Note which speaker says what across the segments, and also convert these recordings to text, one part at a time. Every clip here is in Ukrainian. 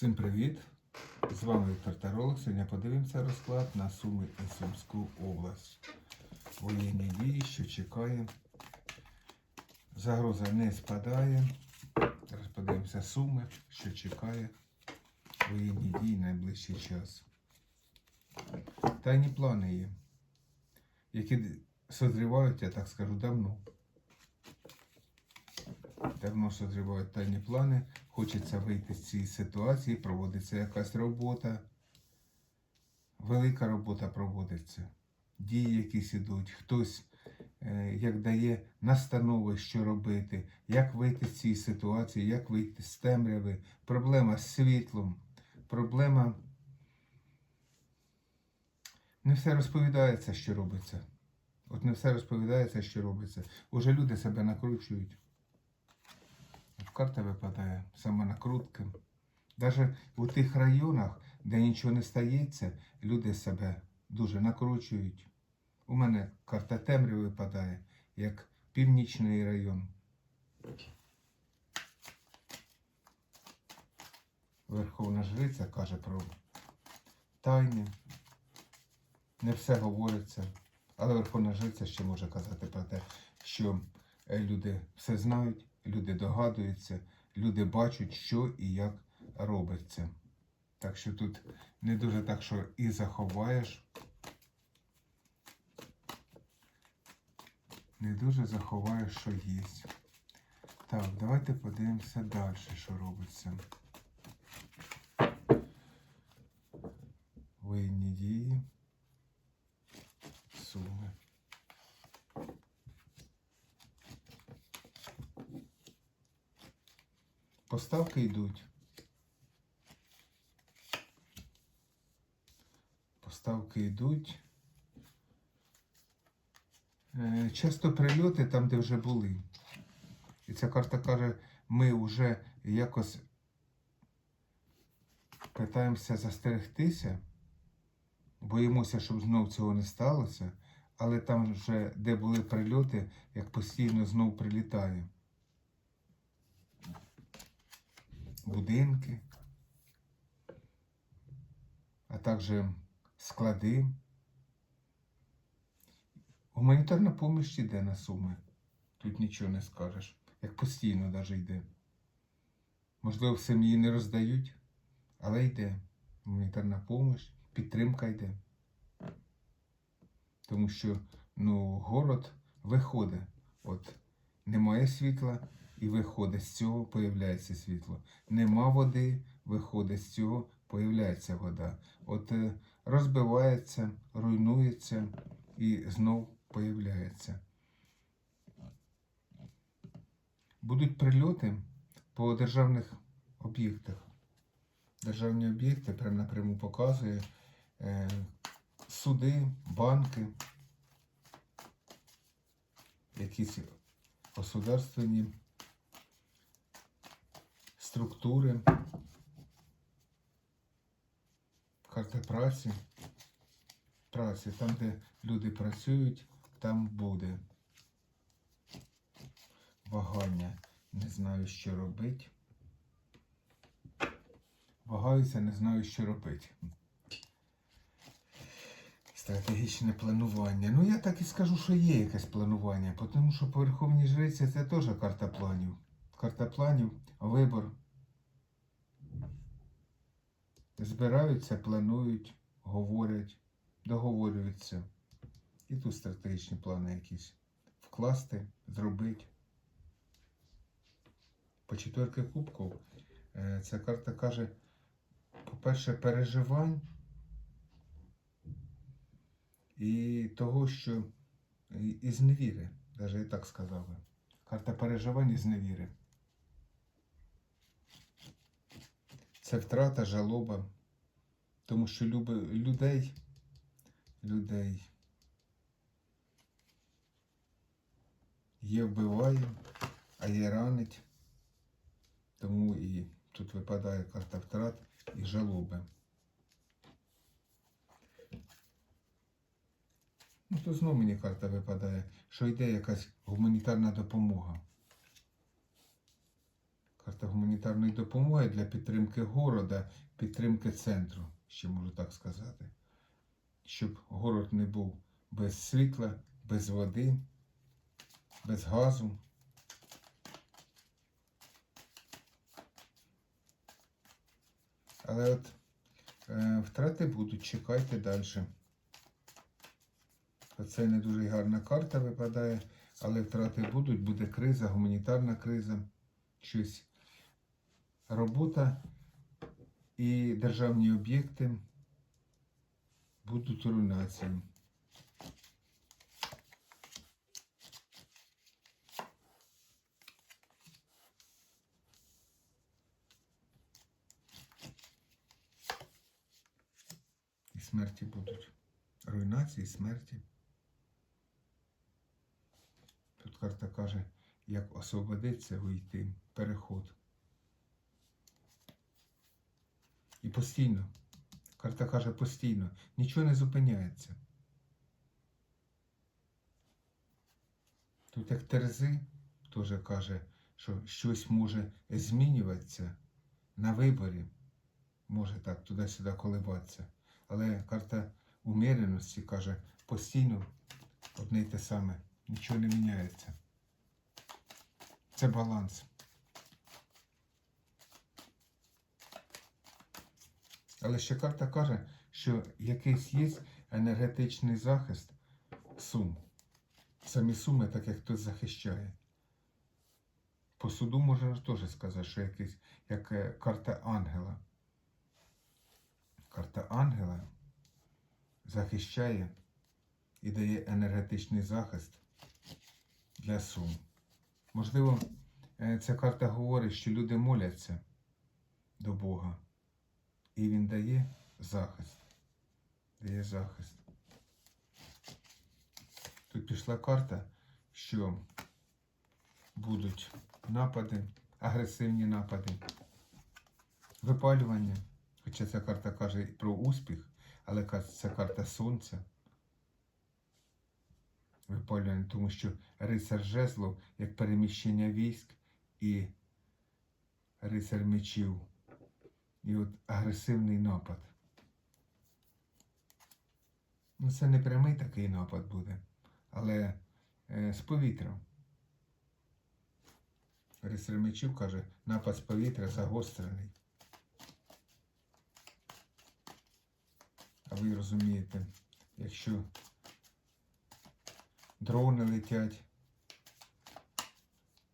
Speaker 1: Всім привіт! З вами Віктор Таролог. Сьогодні подивимося розклад на Суми і Сумську область. Воєнні дії, що чекає. Загроза не спадає. Зараз подивимося Суми, що чекає. Воєнні дії найближчий час. Тайні плани є, які созрівають, я так скажу, давно. Давно созрівають тайні плани. Хочеться вийти з цієї ситуації, проводиться якась робота. Велика робота проводиться. Дії якісь ідуть. Хтось е, як дає настанови, що робити, як вийти з цієї ситуації, як вийти з темряви. Проблема з світлом, проблема. Не все розповідається, що робиться. От не все розповідається, що робиться. Уже люди себе накручують. От карта випадає самонакрутки. Навіть у тих районах, де нічого не стається, люди себе дуже накручують. У мене карта темряви випадає, як північний район. Верховна Жриця каже про тайни. Не все говориться. Але Верховна Жриця ще може казати про те, що е, люди все знають, люди догадуються, люди бачать, що і як робиться. Так що тут не дуже так, що і заховаєш. Не дуже заховаєш, що є. Так, давайте подивимося далі, що робиться. Воєнні дії. Суми. Поставки йдуть. Поставки йдуть. Е, Часто прильоти там, де вже були. І ця карта каже, ми вже якось питаємося застерегтися, боїмося, щоб знов цього не сталося, але там вже, де були прильоти, як постійно знов прилітає. Будинки, а також склади. Гуманітарна допомога йде на суми. Тут нічого не скажеш. Як постійно навіть йде. Можливо, в сім'ї не роздають, але йде. Гуманітарна допомога, підтримка йде. Тому що ну, город виходить. От немає світла і виходить з цього, появляється світло. Нема води, виходить з цього, появляється вода. От е, розбивається, руйнується і знов появляється. Будуть прильоти по державних об'єктах. Державні об'єкти прямо напряму показує е, суди, банки, якісь государственні структури, карта праці. Праці, там, де люди працюють, там буде вагання. Не знаю, що робити. Вагаюся, не знаю, що робити. Стратегічне планування. Ну, я так і скажу, що є якесь планування, тому що по Верховній Жриці це теж карта планів. Карта планів, вибор. Збираються, планують, говорять, договорюються. І тут стратегічні плани якісь. Вкласти, зробити. По четверки кубків е, ця карта каже, по-перше, переживань і того, що і- із невіри, навіть і так сказав. Карта переживань із невіри. Це втрата, жалоба, тому що люби, людей, людей є вбиває, а є ранить. Тому і тут випадає карта втрат і жалоби. Ну, то знову мені карта випадає, що йде якась гуманітарна допомога. Карта гуманітарної допомоги для підтримки города, підтримки центру, ще можу так сказати. Щоб город не був без світла, без води, без газу. Але от е, втрати будуть, чекайте далі. Оце не дуже гарна карта випадає, але втрати будуть, буде криза, гуманітарна криза, щось. Робота і державні об'єкти будуть руйнацією. І смерті будуть. Руйнації, смерті. Тут карта каже, як освободиться, вийти, переход. І постійно. Карта каже постійно. Нічого не зупиняється. Тут як Терези теж каже, що щось може змінюватися на виборі. Може так туди-сюди коливатися. Але карта уміреності каже постійно одне й те саме. Нічого не міняється. Це баланс. Але ще карта каже, що якийсь є енергетичний захист сум. Самі суми, так як хтось захищає. По суду можна теж сказати, що якийсь, як е, карта ангела. Карта ангела захищає і дає енергетичний захист для сум. Можливо, е, ця карта говорить, що люди моляться до Бога. І він дає захист. Дає захист. Тут пішла карта, що будуть напади, агресивні напади, випалювання. Хоча ця карта каже про успіх, але це карта сонця. Випалювання, тому що рицар жезлов як переміщення військ і рицар мечів. І от агресивний напад. Ну, це не прямий такий напад буде, але е, з повітря. Рицар каже, напад з повітря загострений. А ви розумієте, якщо дрони летять,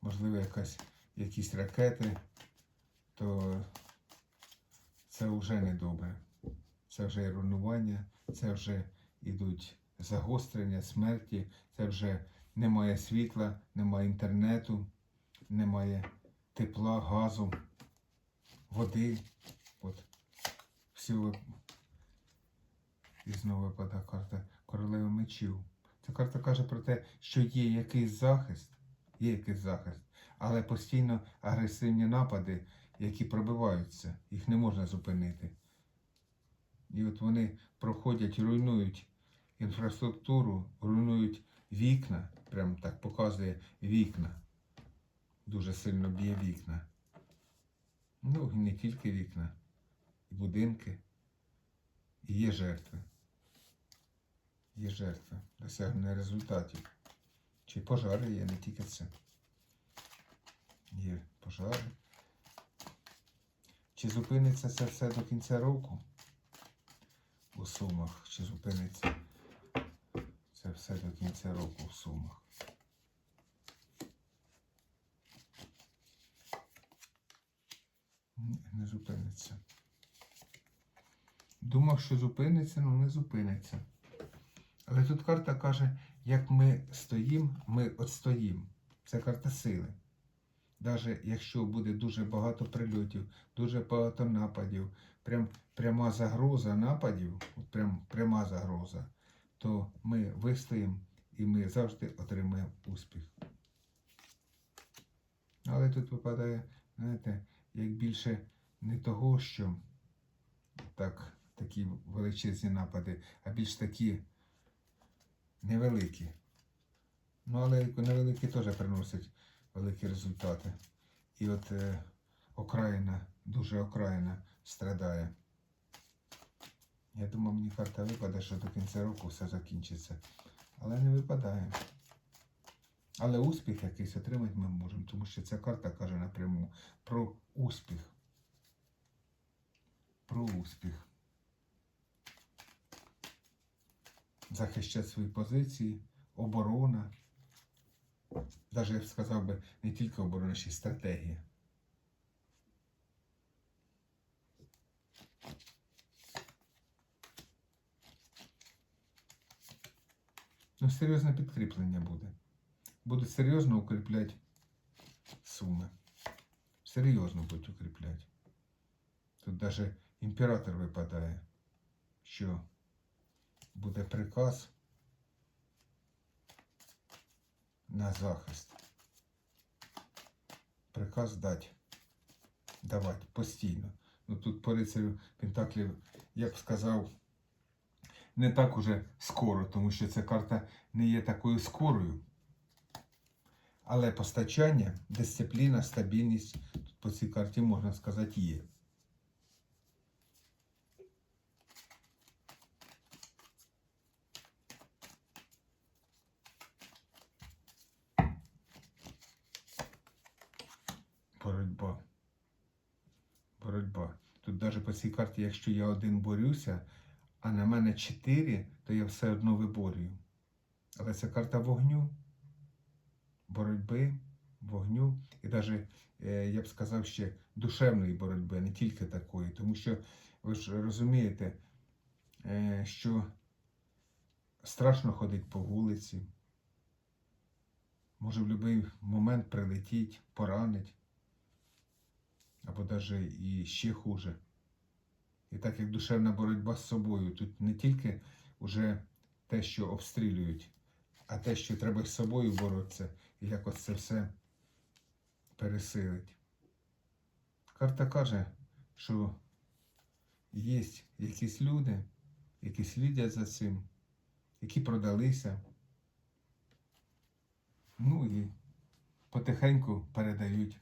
Speaker 1: можливо, якась, якісь ракети, то це вже не добре. Це вже руйнування, це вже йдуть загострення, смерті, це вже немає світла, немає інтернету, немає тепла, газу, води. От. Всього. І знову випадає карта королеви мечів. Ця карта каже про те, що є якийсь захист, є якийсь захист, але постійно агресивні напади, які пробиваються, їх не можна зупинити. І от вони проходять, руйнують інфраструктуру, руйнують вікна, прям так показує вікна. Дуже сильно б'є вікна. Ну, і не тільки вікна, і будинки. І є жертви. Є жертви, досягнення результатів. Чи пожари є, не тільки це. Є пожари. Чи зупиниться це все до кінця року у Сумах? Чи зупиниться це все до кінця року у Сумах? Не зупиниться. Думав, що зупиниться, але не зупиниться. Але тут карта каже, як ми стоїмо, ми отстоїмо. Це карта сили. Навіть якщо буде дуже багато прильотів, дуже багато нападів, прям, пряма загроза нападів, прям, пряма загроза, то ми вистоїмо і ми завжди отримаємо успіх. Але тут випадає, знаєте, як більше не того, що так, такі величезні напади, а більш такі невеликі. Ну, але невеликі теж приносять великі результати. І от е, окраїна, дуже окраїна страдає. Я думав, мені карта випаде, що до кінця року все закінчиться. Але не випадає. Але успіх якийсь отримати ми можемо, тому що ця карта каже напряму про успіх. Про успіх. Захищати свої позиції, оборона. Навіть я б сказав би, не тільки оборона, ще й стратегія. Ну, серйозне підкріплення буде. Будуть серйозно укріпляти суми. Серйозно будуть укріпляти. Тут навіть імператор випадає, що буде приказ на захист. Приказ дати. Давати постійно. Ну тут по рицарю Пентаклів, я б сказав, не так уже скоро, тому що ця карта не є такою скорою. Але постачання, дисципліна, стабільність тут по цій карті, можна сказати, є. Боротьба. Боротьба. Тут навіть по цій карті, якщо я один борюся, а на мене 4, то я все одно виборюю. Але це карта вогню, боротьби, вогню і навіть, я б сказав, ще душевної боротьби, не тільки такої. Тому що ви ж розумієте, е, що страшно ходити по вулиці, може в будь-який момент прилетіть, поранить, або навіть і ще хуже. І так як душевна боротьба з собою, тут не тільки вже те, що обстрілюють, а те, що треба з собою боротися, і якось це все пересилить. Карта каже, що є якісь люди, які слідять за цим, які продалися, ну і потихеньку передають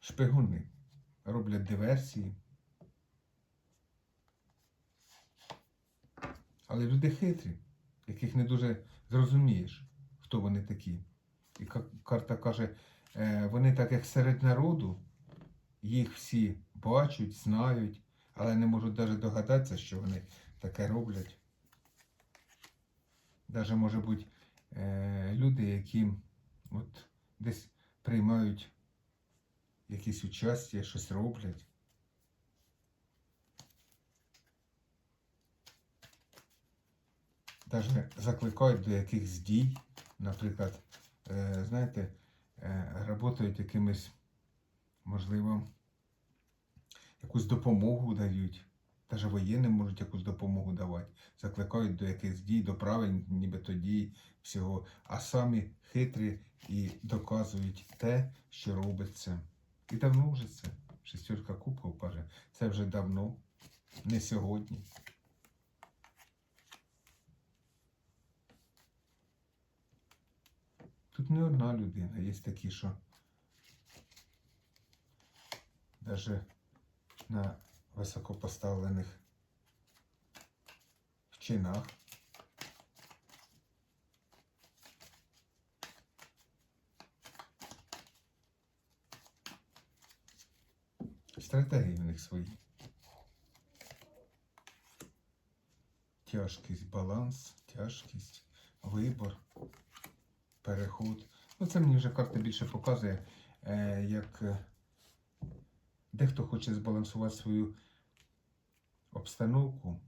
Speaker 1: шпигуни роблять диверсії. Але люди хитрі, яких не дуже зрозумієш, хто вони такі. І карта каже, е, вони так як серед народу, їх всі бачать, знають, але не можуть навіть догадатися, що вони таке роблять. Даже може бути е, люди, які от десь приймають якісь участя, щось роблять. Даже закликають до якихось дій, наприклад, е, знаєте, е, працюють якимось, можливо, якусь допомогу дають. Даже воєнним можуть якусь допомогу давати. Закликають до якихось дій, до правильних нібито дій всього, а самі хитрі і доказують те, що робиться. І давно вже це. Шестерка кубків каже. Це вже давно, не сьогодні. Тут не одна людина, є такі, що навіть на високопоставлених чинах стратегії в них свої. Тяжкість, баланс, тяжкість, вибор, переход. Ну, це мені вже карта більше показує, е, як е, дехто хоче збалансувати свою обстановку,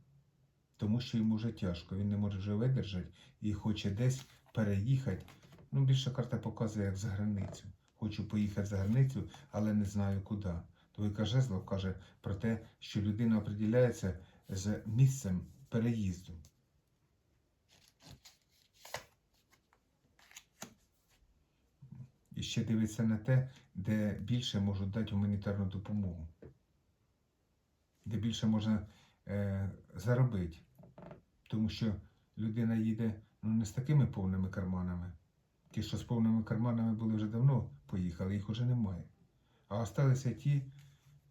Speaker 1: тому що йому вже тяжко, він не може вже видержати і хоче десь переїхати. Ну, більше карта показує, як за границю. Хочу поїхати за границю, але не знаю куди. Двойка жезлов каже про те, що людина определяється з місцем переїзду. І ще дивиться на те, де більше можуть дати гуманітарну допомогу, де більше можна е, заробити. Тому що людина їде ну, не з такими повними карманами. Ті, що з повними карманами були вже давно поїхали, їх уже немає. А осталися ті,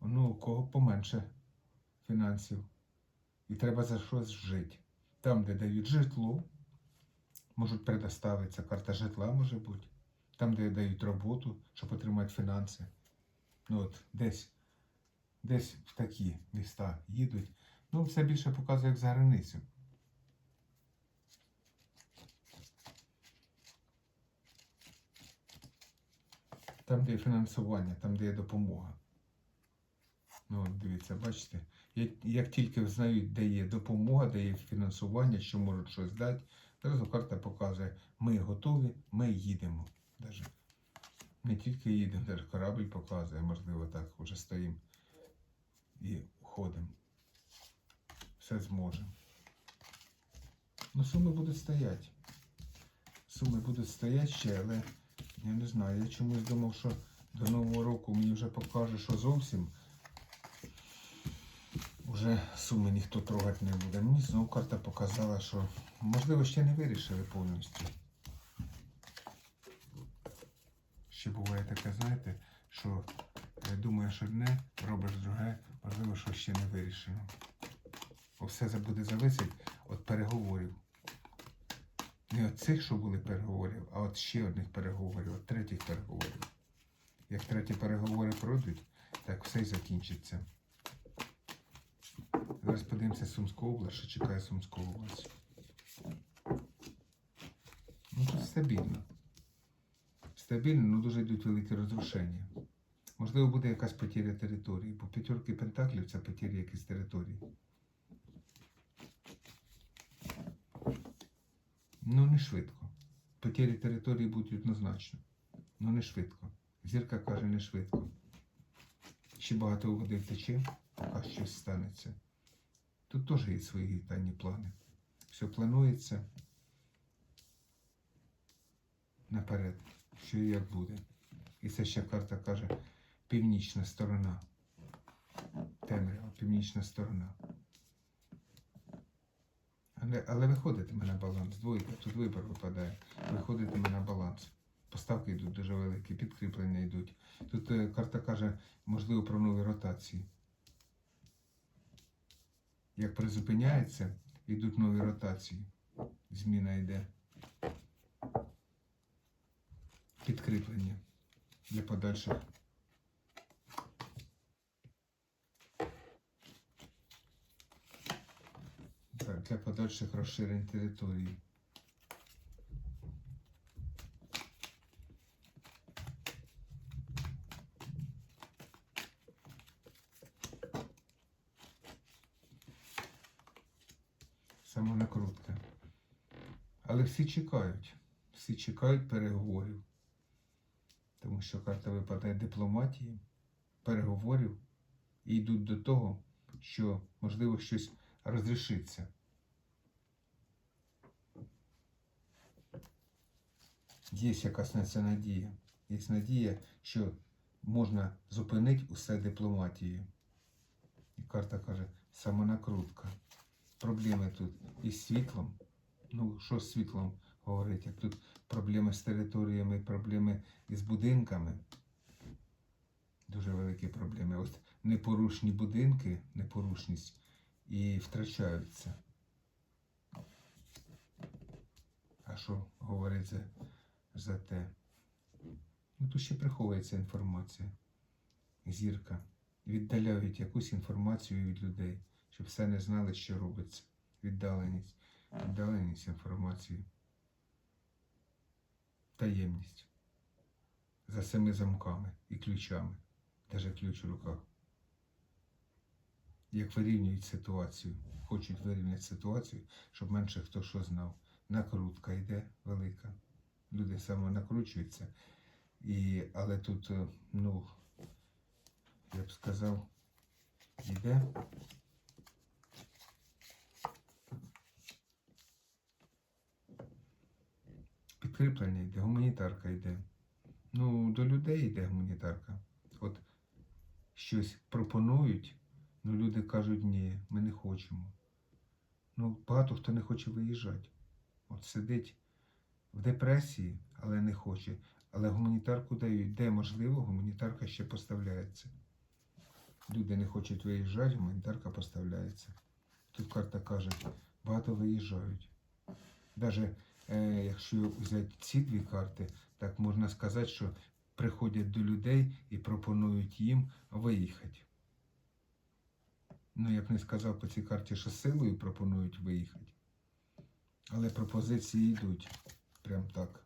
Speaker 1: ну, у кого поменше фінансів. І треба за щось жити. Там, де дають житло, можуть предоставитися, карта житла може бути. Там, де дають роботу, щоб отримати фінанси. Ну от десь, десь в такі міста їдуть. Ну, все більше показує як за границю. Там, де є фінансування, там, де є допомога. Ну, дивіться, бачите, як, як тільки знають, де є допомога, де є фінансування, що можуть щось дати, одразу карта показує, ми готові, ми їдемо. Даже. Не тільки їдемо, навіть корабль показує, можливо, так, вже стоїмо і ходимо. Все зможемо. Ну, суми будуть стояти. Суми будуть стояти ще, але я не знаю, я чомусь думав, що до Нового року мені вже покаже, що зовсім вже суми ніхто трогати не буде. Мені знову карта показала, що можливо ще не вирішили повністю. Ще буває таке, знаєте, що е, думаєш одне, робиш друге, можливо, що ще не вирішено. Бо все буде зависить від переговорів. Не від цих, що були переговорів, а от ще одних переговорів, от третіх переговорів. Як треті переговори пройдуть, так все й закінчиться. Зараз подивимося Сумську область, що чекає Сумську область. Ну тут стабільно. Стабільно, але дуже йдуть великі розрушення. Можливо, буде якась потеря території, бо п'ятерки пентаклів це потеря якісь території. Ну, не швидко. Потері території будуть однозначно. Ну не швидко. Зірка каже, не швидко. Ще багато води втече, а щось станеться. Тут теж є свої тайні плани. Все планується наперед, що і як буде. І це ще карта каже північна сторона. Темрява, північна сторона. Але, але виходитиме на баланс. Двойка, тут вибір випадає. Виходитиме на баланс. Поставки йдуть дуже великі, підкріплення йдуть. Тут е, карта каже, можливо, про нові ротації. Як призупиняється, йдуть нові ротації. Зміна йде. Підкріплення для подальших. Так, для подальших розширень території. Самонакрутка. Але всі чекають. Всі чекають переговорів. Тому що карта випадає дипломатії, переговорів і йдуть до того, що можливо щось розрішиться. Є якась на це надія. Є надія, що можна зупинити усе дипломатією. І карта каже, самонакрутка. Проблеми тут із світлом. Ну, що з світлом говорить? Як тут проблеми з територіями, проблеми із будинками. Дуже великі проблеми. Ось непорушні будинки, непорушність і втрачаються. А що говорить за, за те? Ну, тут ще приховується інформація. Зірка. Віддаляють якусь інформацію від людей, щоб все не знали, що робиться. Віддаленість. Віддаленість інформації. Таємність. За семи замками і ключами. Даже ключ в руках як вирівнюють ситуацію. Хочуть вирівняти ситуацію, щоб менше хто що знав. Накрутка йде велика. Люди саме накручуються. І, але тут, е, ну, я б сказав, йде. Підкріплення йде, гуманітарка йде. Ну, до людей йде гуманітарка. От щось пропонують. Ну, люди кажуть, ні, ми не хочемо. Ну, багато хто не хоче виїжджати. От сидить в депресії, але не хоче. Але гуманітарку дають. Де можливо, гуманітарка ще поставляється. Люди не хочуть виїжджати, гуманітарка поставляється. Тут карта каже, багато виїжджають. Навіть якщо взяти ці дві карти, так можна сказати, що приходять до людей і пропонують їм виїхати. Ну, я б не сказав по цій карті, що силою пропонують виїхати. Але пропозиції йдуть. Прям так.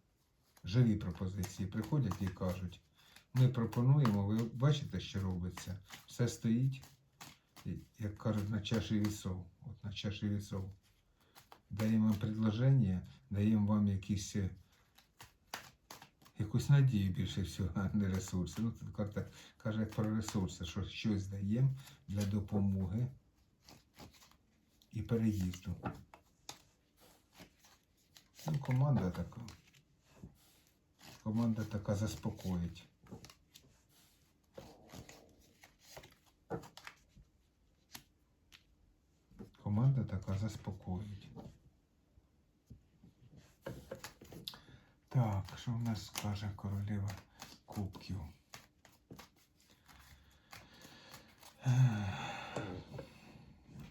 Speaker 1: Живі пропозиції приходять і кажуть, ми пропонуємо, ви бачите, що робиться. Все стоїть, як кажуть, на чаші вісов. От на чаші вісов. Даємо вам предложення, даємо вам якісь, е, якусь надію більше всього, а не ресурси. Ну, тут карта каже про ресурси, що щось даємо для допомоги і переїзду. Ну, команда така. Команда така заспокоїть. Команда така заспокоїть. Так, що в нас скаже королева кубків?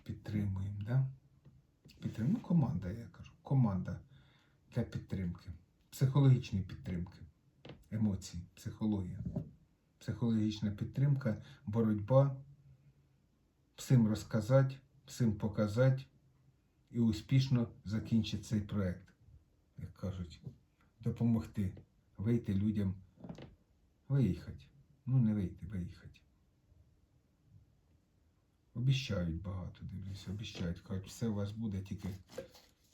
Speaker 1: Підтримуємо, да? Підтримуємо. Ну, команда, я кажу. Команда для підтримки. Психологічної підтримки. Емоції, психологія. Психологічна підтримка, боротьба, всім розказати, всім показати і успішно закінчити цей кажуть, допомогти вийти людям, виїхати. Ну, не вийти, виїхати. Обіщають багато, дивлюся, обіщають. Кажуть, все у вас буде, тільки,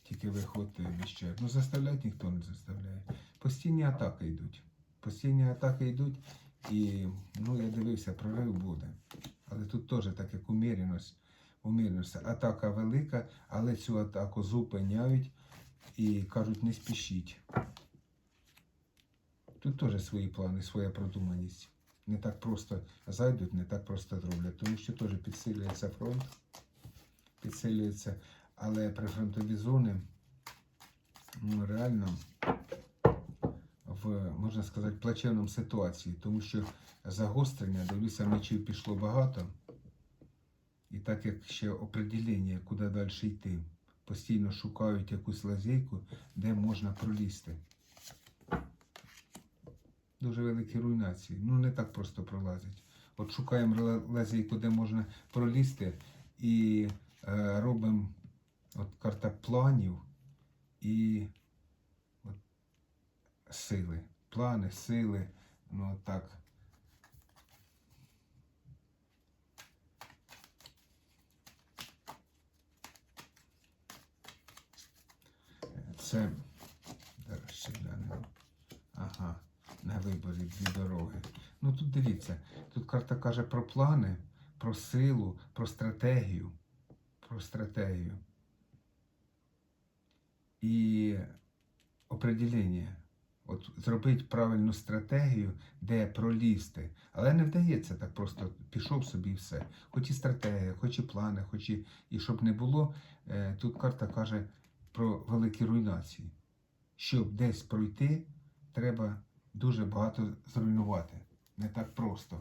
Speaker 1: тільки виходьте обіщають. Ну, заставляти ніхто не заставляє. Постійні атаки йдуть. Постійні атаки йдуть, і ну, я дивився, прорив буде. Але тут теж так як уміреність, уміреність. Атака велика, але цю атаку зупиняють і кажуть, не спішіть. Тут теж свої плани, своя продуманість. Не так просто зайдуть, не так просто зроблять, тому що теж підсилюється фронт, підсилюється, але прифронтові зони ну, реально в, можна сказати, плачевному ситуації, тому що загострення, дивлюся, мечів пішло багато. І так як ще определення, куди далі йти, постійно шукають якусь лазейку, де можна пролізти. Дуже великі руйнації. Ну, не так просто пролазять. От шукаємо ла- лазейку, де можна пролізти, і е, робимо от карта планів і от, сили. Плани, сили. Ну, так. Це зараз ще глянемо. Ага, на виборі дві дороги. Ну тут дивіться, тут карта каже про плани, про силу, про стратегію. Про стратегію. І определення. От зробити правильну стратегію, де пролізти. Але не вдається так просто пішов собі все. Хоч і стратегія, хоч і плани, хоч і, і щоб не було, е, тут карта каже про великі руйнації. Щоб десь пройти, треба дуже багато зруйнувати. Не так просто.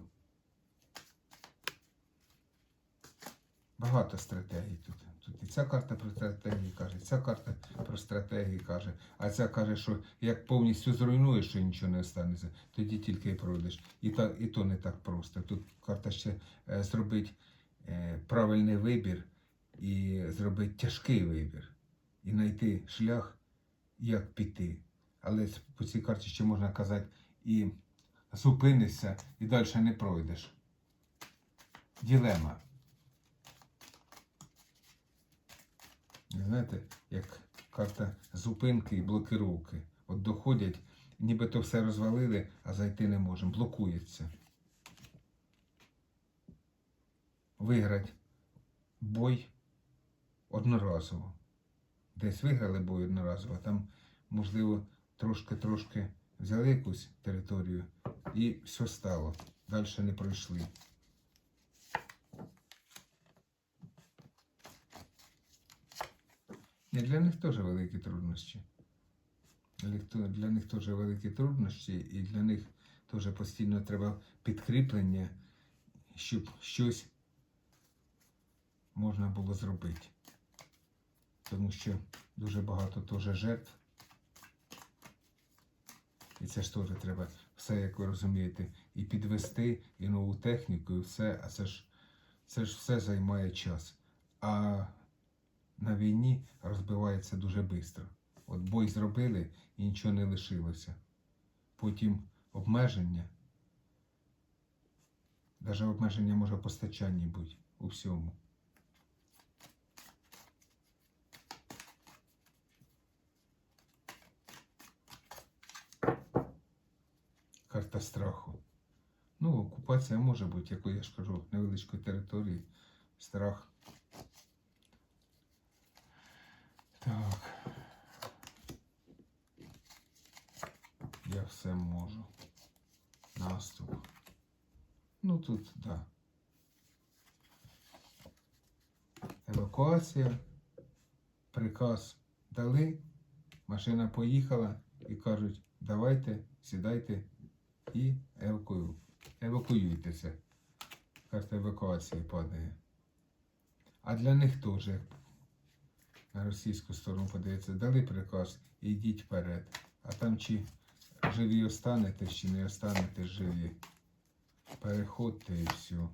Speaker 1: Багато стратегій тут. Тут і ця карта про стратегії каже, ця карта про стратегії каже, а ця каже, що як повністю зруйнуєш, що нічого не останеться, тоді тільки і пройдеш. І, та, і то не так просто. Тут карта ще е, зробить е, правильний вибір і зробить тяжкий вибір. І знайти шлях, як піти. Але по цій карті ще можна казати, і зупинишся, і далі не пройдеш. Ділема. Знаєте, як карта зупинки і блокировки. От доходять, нібито все розвалили, а зайти не можемо. Блокується. Виграти бой одноразово. Десь виграли бой одноразово, там, можливо, трошки-трошки взяли якусь територію і все стало. Далі не пройшли. І для них теж великі труднощі. Для них теж великі труднощі, і для них теж постійно треба підкріплення, щоб щось можна було зробити. Тому що дуже багато теж жертв. І це ж теж треба все, як ви розумієте, і підвести, і нову техніку, і все, а це ж, це ж все займає час. А на війні розбивається дуже швидко. От бой зробили і нічого не лишилося. Потім обмеження. Навіть обмеження може в постачанні бути у всьому. Карта страху. Ну, окупація може бути, як я ж кажу, невеличкої території. Страх. Так. Я все можу. Наступ. Ну тут, так. Да. Евакуація. Приказ дали. Машина поїхала і кажуть, давайте, сідайте і евакую. евакуюйтеся. Карта евакуації падає. А для них теж на російську сторону подається, дали приказ, ідіть вперед. А там чи живі останетесь, чи не останетесь живі. Переходьте і все.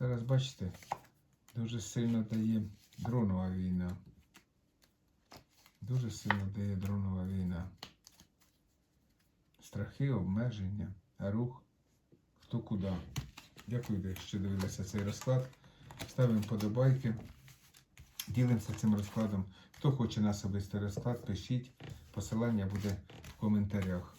Speaker 1: Зараз бачите, дуже сильно дає дронова війна. Дуже сильно дає дронова війна. Страхи, обмеження, рух. Хто куди. Дякую, що дивилися цей розклад. Ставимо подобайки. Ділимося цим розкладом. Хто хоче на особистий розклад, пишіть. Посилання буде в коментарях.